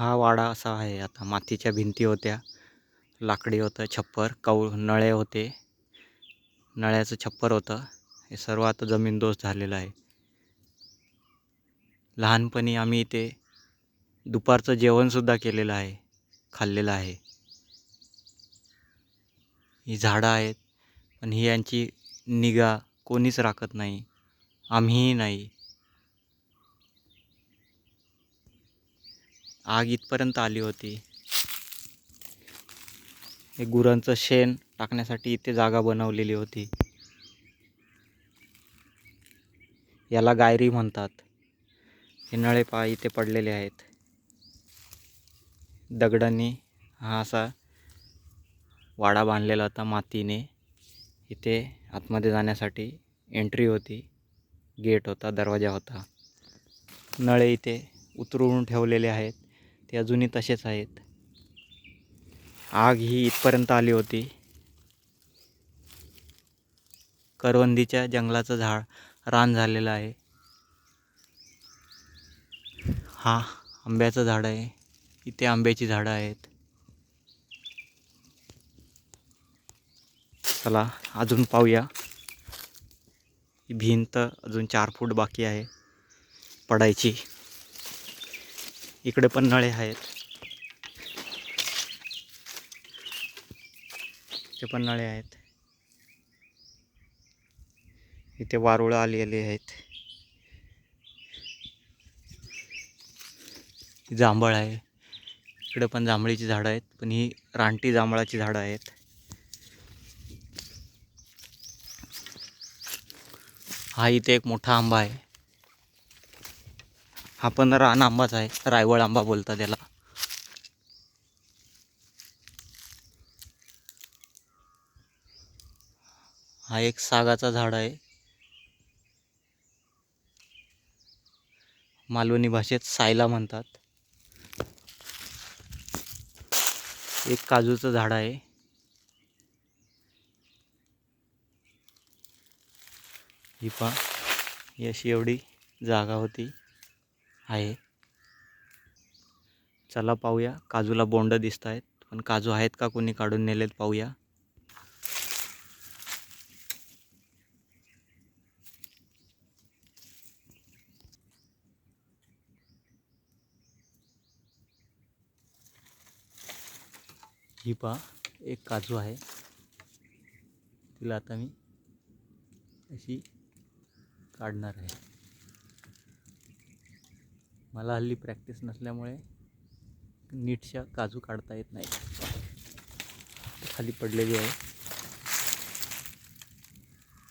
हा वाडा असा आहे. आता मातीच्या भिंती होत्या. लाकडी होतं छप्पर कौ नळे होते. नळ्याचं छप्पर होतं. हे सर्व आता जमीनदोस्त झालेलं आहे. लहानपणी आम्ही इथे दुपारचं जेवणसुद्धा केलेलं आहे खाल्लेलं आहे. ही झाडं आहेत पण ही यांची निगा कोणीच राखत नाही. आम्हीही नाही. आग इथपर्यंत आली होती. हे गुरांचं शेण टाकण्यासाठी इथे जागा बनवलेली होती. याला गायरी म्हणतात. हे नळे पा इथे पडलेले आहेत. दगडांनी हा असा वाडा बांधलेला होता. मातीने इथे आतमध्ये जाण्यासाठी एंट्री होती. गेट होता. दरवाजा होता. नळे इथे उतरवून ठेवलेले आहेत. ते अजूनही तसेच आहेत. आग ही इथपर्यंत आली होती. करवंदीच्या जंगलाचं झाड रान झालेलं आहे. हा आंब्याचं झाड आहे. इथे आंब्याची झाडं आहेत. चला अजून पाहूया. भिंत अजून चार फूट बाकी आहे. पडायची. इकडे पण नळे आहेत. ते पण नळे आहेत. इथे वारुळं आलेली आहेत. जांभळ आहे. इकडे पण जांभळीची झाडं आहेत पण ही रानटी जांभळाची झाडं आहेत. हा इथे एक मोठा आंबा आहे. हा पण रान आंबाच आहे. रायवळ आंबा बोलतात त्याला हा एक सागाचा झाड आहे. मालवणी भाषेत सायला म्हणतात. एक काजूचं झाड आहे. ही पा अशी एवढी जागा होती. आहे. चला पाहूया. काजूला बोंड दिसत आहेत. पण काजू आहेत का कोणी काढून नेलेत पाहूया. ही पहा एक काजू आहे. तिला आता मी अशी काढणार आहे. मला हल्ली प्रॅक्टिस नसल्यामुळे नीटशा काजू काढता येत नाही खाली पडलेली आहे.